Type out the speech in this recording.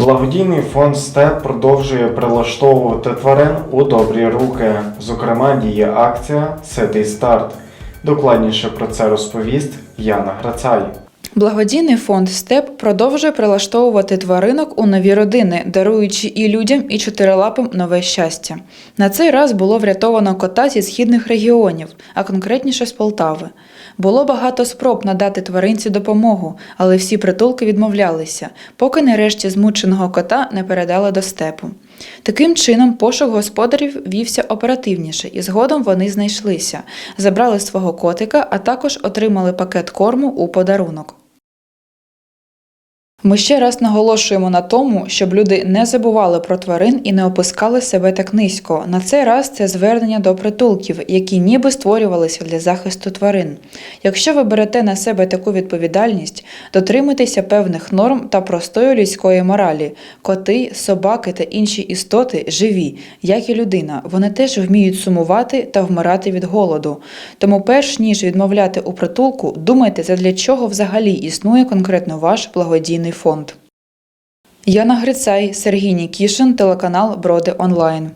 Благодійний фонд СТЕП продовжує прилаштовувати тварин у добрі руки. Зокрема, діє акція Ситий старт. Докладніше про це розповість Яна Грацай. Благодійний фонд СТЕП продовжує прилаштовувати тваринок у нові родини, даруючи і людям, і чотирилапим нове щастя. На цей раз було врятовано кота зі східних регіонів, а конкретніше з Полтави. Було багато спроб надати тваринці допомогу, але всі притулки відмовлялися, поки нарешті змученого кота не передали до степу. Таким чином, пошук господарів вівся оперативніше, і згодом вони знайшлися, забрали свого котика, а також отримали пакет корму у подарунок. Ми ще раз наголошуємо на тому, щоб люди не забували про тварин і не опускали себе так низько. На цей раз це звернення до притулків, які ніби створювалися для захисту тварин. Якщо ви берете на себе таку відповідальність, дотримуйтеся певних норм та простої людської моралі. Коти, собаки та інші істоти живі, як і людина. Вони теж вміють сумувати та вмирати від голоду. Тому, перш ніж відмовляти у притулку, думайте, задля чого взагалі існує конкретно ваш благодійний фонд. Яна Грицай, Сергій Нікішин, телеканал Броди Онлайн.